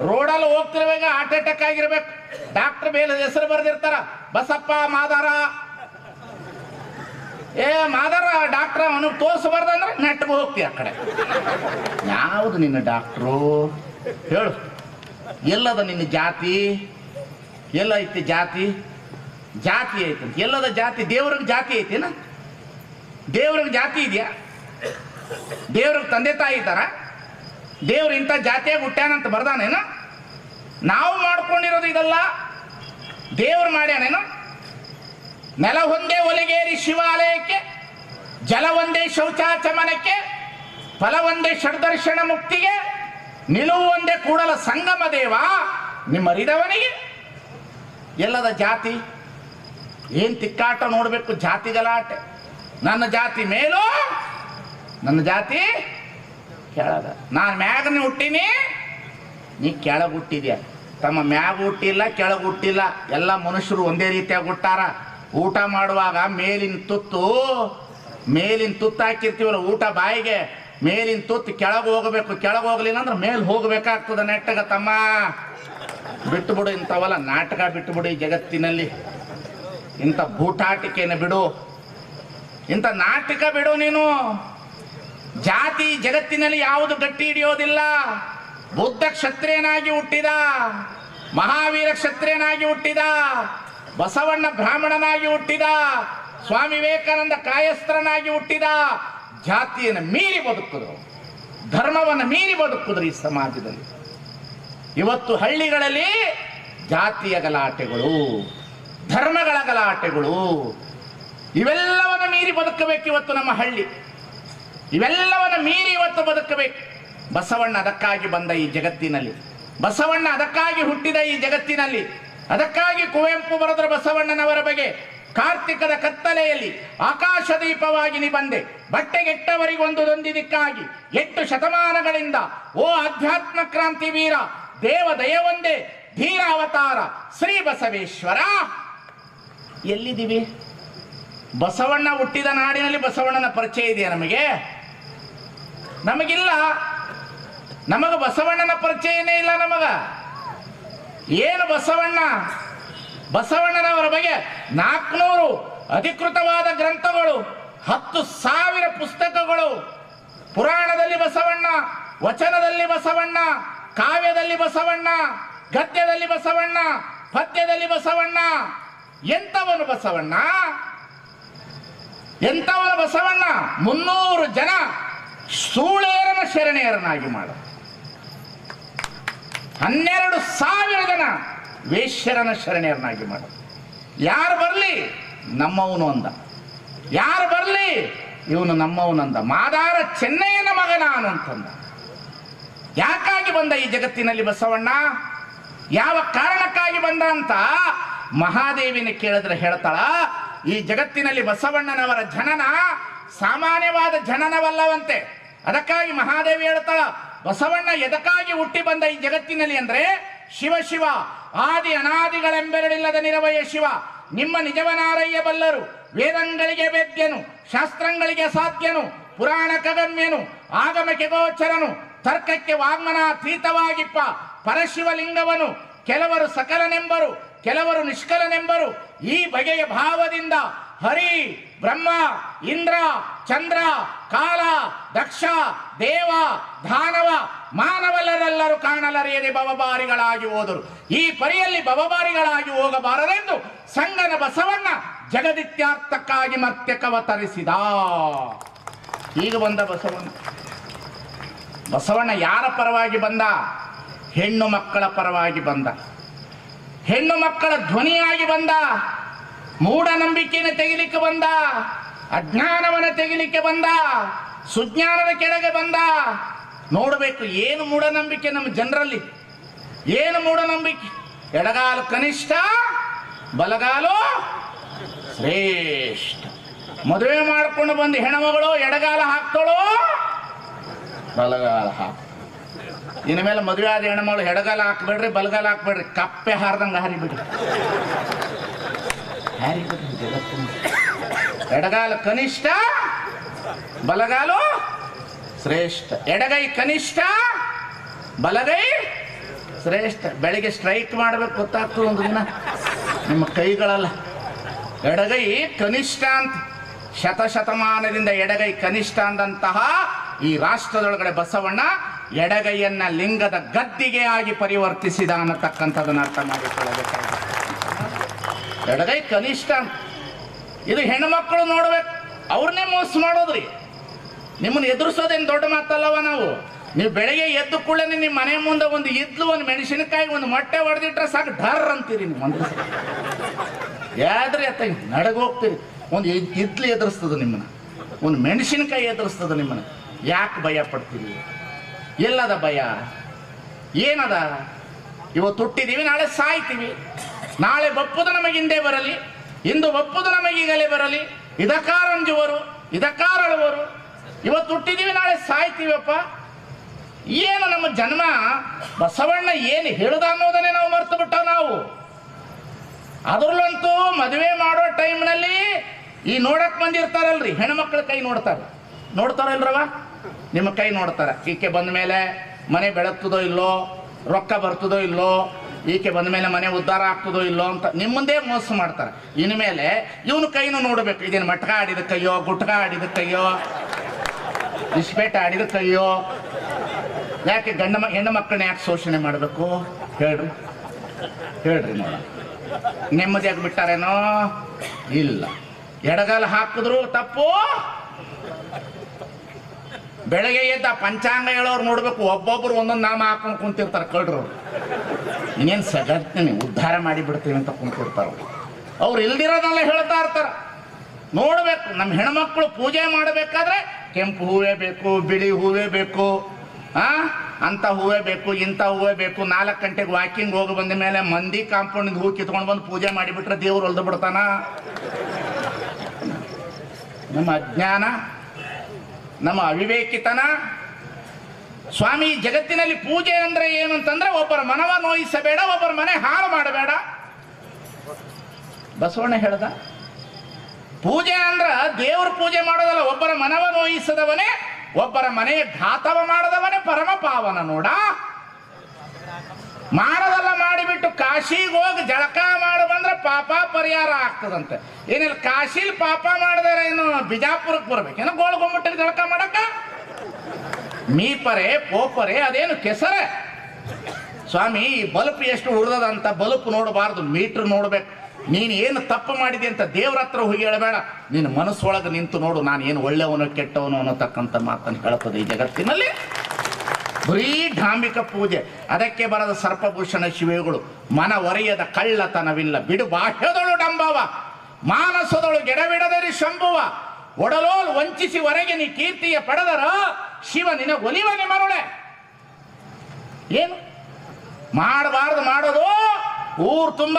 ರೋಡಲ್ಲಿ ಹೋಗ್ತಿರುವಾಗ heart attack ಆಗಿರ್ಬೇಕು. ಡಾಕ್ಟರ್ ಮೇಲೆ ಹೆಸರು ಬರೆದಿರ್ತಾರ, ಬಸಪ್ಪ, ಮಾದಾರ. ಏ, ಮಾದಾರ ಡಾಕ್ಟ್ರ ಅವನು ತೋರಿಸಬಾರ್ದಂದ್ರೆ ನೆಟ್ಗೆ ಹೋಗ್ತೀಯ ಆ ಕಡೆ. ಯಾವುದು ನಿನ್ನ ಡಾಕ್ಟ್ರು ಹೇಳು. ಎಲ್ಲದ ನಿನ್ನ ಜಾತಿ? ಎಲ್ಲ ಐತಿ ಜಾತಿ? ಜಾತಿ ಐತಿ ಎಲ್ಲದ ಜಾತಿ? ದೇವ್ರಿಗೆ ಜಾತಿ ಐತಿನ? ದೇವ್ರಿಗೆ ಜಾತಿ ಇದೆಯಾ? ದೇವ್ರಿಗೆ ತಂದೆ ತಾಯಿ ಇದ್ದಾರ? ದೇವ್ರು ಇಂಥ ಜಾತಿಯಾಗಿ ಹುಟ್ಟ್ಯಾನಂತ ಬರ್ದಾನೇನು? ನಾವು ಮಾಡ್ಕೊಂಡಿರೋದು ಇದಲ್ಲ. ದೇವ್ರು ಮಾಡ್ಯಾನೇನು? ನೆಲ ಒಂದೇ ಒಲಿಗೇರಿ ಶಿವಾಲಯಕ್ಕೆ, ಜಲ ಒಂದೇ ಶೌಚಾಚಮನಕ್ಕೆ ಫಲ ಒಂದೇ ಷಡ್ದರ್ಶನ ಮುಕ್ತಿಗೆ, ನಿಲುವು ಒಂದೇ ಕೂಡಲ ಸಂಗಮ ದೇವ ನಿಮ್ಮ ಹರಿದವನಿಗೆ ಎಲ್ಲದ ಜಾತಿ? ಏನ್ ತಿಕ್ಕಾಟ ನೋಡಬೇಕು ಜಾತಿ ಗಲಾಟೆ ನನ್ನ ಜಾತಿ ಮೇಲೋ? ನನ್ನ ಜಾತಿ ಕೆಳಗ. ನಾನು ಮ್ಯಾಗನ ಹುಟ್ಟೀನಿ, ನೀ ಕೆಳಗೆ ಹುಟ್ಟಿದ್ಯಾ? ತಮ್ಮ ಮ್ಯಾಗ ಹುಟ್ಟಿಲ್ಲ, ಕೆಳಗೆ ಹುಟ್ಟಿಲ್ಲ, ಎಲ್ಲ ಮನುಷ್ಯರು ಒಂದೇ ರೀತಿಯಾಗಿ ಹುಟ್ಟಾರ. ಊಟ ಮಾಡುವಾಗ ಮೇಲಿನ ತುತ್ತು ಮೇಲಿನ ತುತ್ತು ಹಾಕಿರ್ತೀವಲ್ಲ ಊಟ ಬಾಯಿಗೆ, ಮೇಲಿನ ತುತ್ತು ಕೆಳಗೆ ಹೋಗಬೇಕು, ಕೆಳಗೆ ಹೋಗ್ಲಿಲ್ಲ ಅಂದ್ರೆ ಮೇಲೆ ಹೋಗ್ಬೇಕಾಗ್ತದೆ ನೆಟ್ಟಗ ತಮ್ಮ. ಬಿಟ್ಟು ಬಿಡು ಇಂಥವಲ್ಲ ನಾಟಕ ಬಿಟ್ಟು ಬಿಡು ಈ ಜಗತ್ತಿನಲ್ಲಿ. ಇಂಥ ಭೂಟಾಟಿಕೆಯನ್ನು ಬಿಡು. ಇಂಥ ನಾಟಕ ಬಿಡು ನೀನು. ಜಾತಿ ಜಗತ್ತಿನಲ್ಲಿ ಯಾವುದು ಗಟ್ಟಿ ಹಿಡಿಯೋದಿಲ್ಲ. ಬುದ್ಧ ಕ್ಷತ್ರಿಯನಾಗಿ ಹುಟ್ಟಿದ. ಮಹಾವೀರ ಕ್ಷತ್ರಿಯನಾಗಿ ಹುಟ್ಟಿದ. ಬಸವಣ್ಣ ಬ್ರಾಹ್ಮಣನಾಗಿ ಹುಟ್ಟಿದ. ಸ್ವಾಮಿ ವಿವೇಕಾನಂದ ಕಾಯಸ್ತ್ರನಾಗಿ ಹುಟ್ಟಿದ. ಜಾತಿಯನ್ನು ಮೀರಿ ಬದುಕುದು ಧರ್ಮವನ್ನು ಮೀರಿ ಬದುಕಿದ್ರು ಈ ಸಮಾಜದಲ್ಲಿ. ಇವತ್ತು ಹಳ್ಳಿಗಳಲ್ಲಿ ಜಾತಿಯ ಗಲಾಟೆಗಳು, ಧರ್ಮಗಳ ಗಲಾಟೆಗಳು, ಇವೆಲ್ಲವನ್ನು ಮೀರಿ ಬದುಕಬೇಕು ಇವತ್ತು ನಮ್ಮ ಹಳ್ಳಿ. ಇವೆಲ್ಲವನ್ನು ಮೀರಿ ಇವತ್ತು ಬದುಕಬೇಕು. ಬಸವಣ್ಣ ಅದಕ್ಕಾಗಿ ಬಂದ ಈ ಜಗತ್ತಿನಲ್ಲಿ. ಬಸವಣ್ಣ ಅದಕ್ಕಾಗಿ ಹುಟ್ಟಿದ ಈ ಜಗತ್ತಿನಲ್ಲಿ. ಅದಕ್ಕಾಗಿ ಕುವೆಂಪು ಬರೆದ್ರ ಬಸವಣ್ಣನವರ ಬಗ್ಗೆ ಕಾರ್ತಿಕದ ಕತ್ತಲೆಯಲ್ಲಿ ಆಕಾಶ ದೀಪವಾಗಿ ನೀ ಬಂದೆ ಬಟ್ಟೆಗೆಟ್ಟವರಿಗೊಂದು ದೊಂದಿದಕ್ಕಾಗಿ ಎಂಟು ಶತಮಾನಗಳಿಂದ ಓ ಅಧ್ಯಾತ್ಮ ಕ್ರಾಂತಿ ವೀರ, ದೇವ ದಯವೊಂದೇ ಧೀರ ಅವತಾರ, ಶ್ರೀ ಬಸವೇಶ್ವರ. ಎಲ್ಲಿದ್ದೀವಿ? ಬಸವಣ್ಣ ಹುಟ್ಟಿದ ನಾಡಿನಲ್ಲಿ ಬಸವಣ್ಣನ ಪರಿಚಯ ಇದೆಯಾ ನಮಗೆ? ನಮಗಿಲ್ಲ. ನಮಗ ಬಸವಣ್ಣನ ಪರಿಚಯನೇ ಇಲ್ಲ ನಮಗ. ಏನು ಬಸವಣ್ಣ? ಬಸವಣ್ಣನವರ ಬಗ್ಗೆ ನಾಲ್ಕುನೂರು ಅಧಿಕೃತವಾದ ಗ್ರಂಥಗಳು, ಹತ್ತು ಸಾವಿರ ಪುಸ್ತಕಗಳು. ಪುರಾಣದಲ್ಲಿ ಬಸವಣ್ಣ, ವಚನದಲ್ಲಿ ಬಸವಣ್ಣ, ಕಾವ್ಯದಲ್ಲಿ ಬಸವಣ್ಣ, ಗದ್ಯದಲ್ಲಿ ಬಸವಣ್ಣ, ಪದ್ಯದಲ್ಲಿ ಬಸವಣ್ಣ. ಎಂಥವನು ಬಸವಣ್ಣ? ಎಂಥವನ ಬಸವಣ್ಣ? ಮುನ್ನೂರು ಜನ. ಸೂಳೇರನ ಶರಣೆಯರನಾಗಿ ಮಾಡ. ಹನ್ನೆರಡು ಸಾವಿರ ಜನ ವೇಶ್ಯರನ ಶರಣೆಯರನಾಗಿ ಮಾಡು. ಯಾರು ಬರಲಿ? ನಮ್ಮವನು ಅಂದ. ಯಾರು ಬರಲಿ? ಇವನು ನಮ್ಮವನಂದ ಮಾದಾರ ಚೆನ್ನಯ್ಯನ ಮಗ ನಾನು ಅಂತಂದ. ಯಾಕಾಗಿ ಬಂದ ಈ ಜಗತ್ತಿನಲ್ಲಿ ಬಸವಣ್ಣ? ಯಾವ ಕಾರಣಕ್ಕಾಗಿ ಬಂದ ಅಂತ ಮಹಾದೇವಿನ ಕೇಳಿದ್ರೆ ಹೇಳ್ತಾಳ, ಈ ಜಗತ್ತಿನಲ್ಲಿ ಬಸವಣ್ಣನವರ ಜನನ ಸಾಮಾನ್ಯವಾದ ಜನನವಲ್ಲವಂತೆ. ಅದಕ್ಕಾಗಿ ಮಹಾದೇವಿ ಹೇಳ್ತಾಳ ಬಸವಣ್ಣ ಎದಕ್ಕಾಗಿ ಹುಟ್ಟಿ ಬಂದ ಈ ಜಗತ್ತಿನಲ್ಲಿ ಅಂದ್ರೆ, ಶಿವ ಶಿವ, ಆದಿ ಅನಾದಿಗಳೆಂಬೆರಡಿಲ್ಲದ ನಿರವಯ ಶಿವ, ನಿಮ್ಮ ನಿಜವನಾರಯ್ಯ ಬಲ್ಲರು, ವೇದಂಗಳಿಗೆ ವೇದ್ಯನು, ಶಾಸ್ತ್ರಗಳಿಗೆ ಸಾಧ್ಯನು ಪುರಾಣ ಕಗಮ್ಯನು ಆಗಮಕ್ಕೆ ಗೋಚರನು, ತರ್ಕಕ್ಕೆ ವಾಗ್ಮನಾತೀತವಾಗಿಪ್ಪ ಪರಶಿವಲಿಂಗವನು, ಕೆಲವರು ಸಕಲನೆಂಬರು, ಕೆಲವರು ನಿಷ್ಕಲನೆಂಬರು, ಈ ಬಗೆಯ ಭಾವದಿಂದ ಹರಿ, ಬ್ರಹ್ಮ, ಇಂದ್ರ, ಚಂದ್ರ, ಕಾಲ, ದಕ್ಷ, ದೇವ ದಾನವ ಮಾನವಲ್ಲರೆಲ್ಲರೂ ಕಾಣಲರಿಯದೆ ಬವಬಾರಿಗಳಾಗಿ ಹೋದರು. ಈ ಪರಿಯಲ್ಲಿ ಬವಬಾರಿಗಳಾಗಿ ಹೋಗಬಾರದೆಂದು ಸಂಗನ ಬಸವಣ್ಣ ಜಗದಿತ್ಯಾರ್ಥಕ್ಕಾಗಿ ಮತ್ತೆ ಕವತರಿಸಿದ. ಈಗ ಬಂದ ಬಸವಣ್ಣ. ಬಸವಣ್ಣ ಯಾರ ಪರವಾಗಿ ಬಂದ? ಹೆಣ್ಣು ಮಕ್ಕಳ ಪರವಾಗಿ ಬಂದ. ಹೆಣ್ಣು ಮಕ್ಕಳ ಧ್ವನಿಯಾಗಿ ಬಂದ. ಮೂಢನಂಬಿಕೆಯನ್ನು ತೆಗಿಲಿಕ್ಕೆ ಬಂದ, ಅಜ್ಞಾನವನ್ನು ತೆಗಿಲಿಕ್ಕೆ ಬಂದ, ಸುಜ್ಞಾನದ ಕೆಳಗೆ ಬಂದ. ನೋಡಬೇಕು, ಏನು ಮೂಢನಂಬಿಕೆ ನಮ್ಮ ಜನರಲ್ಲಿ? ಏನು ಮೂಢನಂಬಿಕೆ? ಎಡಗಾಲು ಕನಿಷ್ಠ, ಬಲಗಾಲು ಶ್ರೇಷ್ಠ. ಮದುವೆ ಮಾಡಿಕೊಂಡು ಬಂದು ಹೆಣಮಗಳು ಎಡಗಾಲ ಹಾಕ್ತಾಳೋ? ಬಲಗಾಲ ಹಾಕ್ ಇನ್ನು ಮೇಲೆ ಮದುವೆ ಆದ ಹೆಣ್ಮಗಳು ಎಡಗಾಲ ಹಾಕ್ಬೇಡ್ರಿ, ಬಲಗಾಲ ಹಾಕ್ಬೇಡ್ರಿ. ಕಪ್ಪೆ ಹಾರ್ದಂಗೆ ಹಾರಿಬಿಡ್ರಿ. ಜಗತ್ತಿನ ಎಡಗಾಲ ಕನಿಷ್ಠ, ಬಲಗಾಲು ಶ್ರೇಷ್ಠ. ಎಡಗೈ ಕನಿಷ್ಠ, ಬಲಗೈ ಶ್ರೇಷ್ಠ. ಬೆಳಿಗ್ಗೆ ಸ್ಟ್ರೈಕ್ ಮಾಡಬೇಕು ಗೊತ್ತಾಗ್ತು ಒಂದು ದಿನ. ನಿಮ್ಮ ಕೈಗಳಲ್ಲ. ಎಡಗೈ ಕನಿಷ್ಠ ಅಂತ. ಶತಶತಮಾನದಿಂದ ಎಡಗೈ ಕನಿಷ್ಠ ಅಂದಂತಹ ಈ ರಾಷ್ಟ್ರದೊಳಗಡೆ ಬಸವಣ್ಣ ಎಡಗೈಯನ್ನ ಲಿಂಗದ ಗದ್ದಿಗೆ ಆಗಿ ಪರಿವರ್ತಿಸಿದ ಅನ್ನತಕ್ಕಂಥದ್ದನ್ನ ಅರ್ಥ ಮಾಡಿಕೊಳ್ಳಬೇಕಾಗಿದೆ. ಎಡಗೈ ಕನಿಷ್ಠ. ಅಂತ. ಇದು ಹೆಣ್ಮಕ್ಳು ನೋಡ್ಬೇಕು. ಅವ್ರನ್ನೇ ಮೋಸ ಮಾಡೋದ್ರಿ. ನಿಮ್ಮನ್ನ ಎದುರಿಸೋದೇನು ದೊಡ್ಡ ಮಾತಲ್ಲವ ನಾವು? ನೀವು ಬೆಳಗ್ಗೆ ಎದ್ದು ಕೂಡಲೇ ನಿಮ್ಮ ಮನೆ ಮುಂದೆ ಒಂದು ಇದ್ಲು, ಒಂದು ಮೆಣಸಿನಕಾಯಿ, ಒಂದು ಮೊಟ್ಟೆ ಹೊಡೆದಿಟ್ರೆ ಸಾಕು, ಡರ್ ಅಂತೀರಿ ನೀವು ಒಂದು ಯಾದ್ರಿ ಅತ್ತ, ನಡಗ ಹೋಗ್ತೀರಿ. ಒಂದು ಇದ್- ಇದ್ಲು ಎದುರಿಸ್ತದ ನಿಮ್ಮನ್ನ. ಒಂದು ಮೆಣಸಿನಕಾಯಿ ಎದುರಿಸ್ತದ ನಿಮ್ಮನ್ನ. ಯಾಕೆ ಭಯ ಪಡ್ತೀರಿ? ಎಲ್ಲದ ಭಯ? ಏನದ? ಇವತ್ತು ಹುಟ್ಟಿದೀವಿ, ನಾಳೆ ಸಾಯ್ತೀವಿ. ನಾಳೆ ಬಪ್ಪುದು ನಮಗಿಂದೆ ಬರಲಿ, ಇಂದು ಬಪ್ಪುದು ನಮಗೆ ಈಗಲೇ ಬರಲಿ. ಇದಕ್ಕಾರಂಜುವರು ಇದಕ್ಕಾರಳುವರು ಇವತ್ತು ಹುಟ್ಟಿದೀವಿ, ನಾಳೆ ಸಾಯ್ತೀವಪ್ಪ. ಏನು ನಮ್ಮ ಜನ್ಮ? ಬಸವಣ್ಣ ಏನು ಹೇಳುದ ಅನ್ನೋದನ್ನೇ ನಾವು ಮರ್ತು ಬಿಟ್ಟ ನಾವು. ಅದರಲ್ಲಂತೂ ಮದುವೆ ಮಾಡೋ ಟೈಮ್ನಲ್ಲಿ ಈ ನೋಡಕ್ ಬಂದಿರ್ತಾರಲ್ರಿ, ಹೆಣ್ಮಕ್ಳ ಕೈ ನೋಡ್ತಾರೆ. ನೋಡ್ತಾರಲ್ರವ? ನಿಮ್ಮ ಕೈ ನೋಡ್ತಾರೆ. ಈಕೆ ಬಂದ ಮೇಲೆ ಮನೆ ಬೆಳಗ್ತದೋ ಇಲ್ಲೋ, ರೊಕ್ಕ ಬರ್ತದೋ ಇಲ್ಲೋ ಈಕೆ ಬಂದ ಮೇಲೆ ಮನೆ ಉದ್ಧಾರ ಆಗ್ತದೋ ಇಲ್ಲೋ ಅಂತ ನಿಮ್ಮಂದೇ ಮೋಸ ಮಾಡ್ತಾರೆ. ಇನ್ಮೇಲೆ ಇವನು ಕೈನು ನೋಡ್ಬೇಕು, ಇದೇನು ಮಟ್ಕ ಆಡಿದ ಕೈಯೋ, ಗುಟ್ಕ ಆಡಿದ ಕೈಯೋ, ಇಸ್ಪೇಟ ಆಡಿದ ಕೈಯೋ, ಯಾಕೆ ಗಂಡ ಹೆಣ್ಣು ಮಕ್ಕಳನ್ನ ಯಾಕೆ ಶೋಷಣೆ ಮಾಡಬೇಕು? ಹೇಳ್ರಿ ಹೇಳ್ರಿ ನೋಡ. ನೆಮ್ಮದಿಯಾಗಿ ಬಿಟ್ಟಾರೇನೋ? ಇಲ್ಲ. ಎಡಗಾಲ ಹಾಕಿದ್ರು ತಪ್ಪು. ಬೆಳಗ್ಗೆ ಎದ್ದ ಪಂಚಾಂಗ ಹೇಳೋರು ನೋಡ್ಬೇಕು, ಒಬ್ಬೊಬ್ರು ಒಂದೊಂದು ನಾಮ ಹಾಕೊಂಡು ಕುಂತಿರ್ತಾರೆ, ಕಳ್ರು ಇನ್ನೇನು ಸಗತ್ತೀನಿ ಉದ್ಧಾರ ಮಾಡಿ ಬಿಡ್ತೀವಿ ಅಂತ ಕುಂತಿರ್ತಾರೆ ಅವ್ರು. ಇಲ್ದಿರೋದೆಲ್ಲ ಹೇಳ್ತಾ ಇರ್ತಾರೆ. ನೋಡ್ಬೇಕು ನಮ್ಮ ಹೆಣ್ಮಕ್ಳು ಪೂಜೆ ಮಾಡಬೇಕಾದ್ರೆ ಕೆಂಪು ಹೂವೇ ಬೇಕು, ಬಿಳಿ ಹೂವೇ ಬೇಕು, ಆ? ಅಂತ ಹೂವೇ ಬೇಕು, ಇಂಥ ಹೂವೇ ಬೇಕು, ನಾಲ್ಕು ಗಂಟೆಗೆ ವಾಕಿಂಗ್ ಹೋಗಿ ಬಂದ ಮೇಲೆ ಮಂದಿ ಕಾಂಪೌಂಡ್ ಹೂ ಕಿತ್ಕೊಂಡು ಬಂದು ಪೂಜೆ ಮಾಡಿಬಿಟ್ರೆ ದೇವ್ರು ಹೊಲ್ದು ಬಿಡ್ತಾನ? ನಮ್ಮ ಅಜ್ಞಾನ ನಮ್ಮ ಅವಿವೇಕಿತನ ಸ್ವಾಮಿ ಜಗತ್ತಿನಲ್ಲಿ ಪೂಜೆ ಅಂದ್ರೆ ಏನು ಅಂತಂದ್ರೆ ಒಬ್ಬರ ಮನವ ನೋಯಿಸಬೇಡ, ಒಬ್ಬರ ಮನೆ ಹಾಳು ಮಾಡಬೇಡ. ಬಸವಣ್ಣ ಹೇಳ್ದ, ಪೂಜೆ ಅಂದ್ರ ದೇವ್ರ ಪೂಜೆ ಮಾಡೋದಲ್ಲ, ಒಬ್ಬರ ಮನವ ನೋಯಿಸದವನೇ, ಒಬ್ಬರ ಮನೆಯ ಘಾತವ ಮಾಡದವನೇ ಪರಮ ಪಾವನ ನೋಡ. ಮಾಡದಲ್ಲ ಮಾಡಿಬಿಟ್ಟು ಕಾಶಿಗೆ ಹೋಗಿ ಜಳಕ ಮಾಡು ಬಂದ್ರೆ ಪಾಪ ಪರಿಹಾರ ಆಗ್ತದಂತೆ. ಏನಿಲ್ಲ, ಕಾಶಿಲಿ ಪಾಪ ಮಾಡಿದ್ರೆ ಏನು ಬಿಜಾಪುರಕ್ಕೆ ಬರ್ಬೇಕೇನು ಗೋಳ್ಗೊಂಬಿಟ್ಟಿಗೆ ಜಳಕ ಮಾಡಕ್ಕ ಮೀಪರೆ, ಪೋಪರೆ, ಅದೇನು ಕೆಸರೆ? ಸ್ವಾಮಿ, ಈ ಬಲ್ಪ್ ಎಷ್ಟು ಉಳ್ದದಂತ ಬಲ್ಪ್ ನೋಡಬಾರ್ದು, ಮೀಟ್ರ್ ನೋಡ್ಬೇಕು. ನೀನು ಏನು ತಪ್ಪು ಮಾಡಿದೆ ಅಂತ ದೇವ್ರ ಹತ್ರ ಹೋಗಿ ಹೇಳಬೇಡ. ನಿನ್ನ ಮನಸ್ಸೊಳಗೆ ನಿಂತು ನೋಡು ನಾನು ಏನು ಒಳ್ಳೆಯವನು ಕೆಟ್ಟವನು ಅನ್ನೋತಕ್ಕಂಥ ಮಾತನ್ನು ಹೇಳ್ತದೆ ಈ ಜಗತ್ತಿನಲ್ಲಿ? ಬರೀ ಢಾಂಬಿಕ ಪೂಜೆ. ಅದಕ್ಕೆ ಬರದ ಸರ್ಪಭೂಷಣ ಶಿವೆಗಳು ಮನ ಒರೆಯದ ಕಳ್ಳತನವಿಲ್ಲ. ಬಿಡು ಬಾಹ್ಯದಳು ಡಂಬವ, ಮಾನಸದಳು ಗೆಡಬಿಡದರಿ ಶಂಭುವ. ಒಡಲೋಲ್ ವಂಚಿಸಿ ಹೊರಗೆ ನೀ ಕೀರ್ತಿಯ ಪಡೆದರ, ಶಿವ ನಿನ ಒಲಿವನೆ ಮರುಳೆ. ಏನು? ಮಾಡಬಾರ್ದು, ಮಾಡೋದು. ಊರು ತುಂಬ,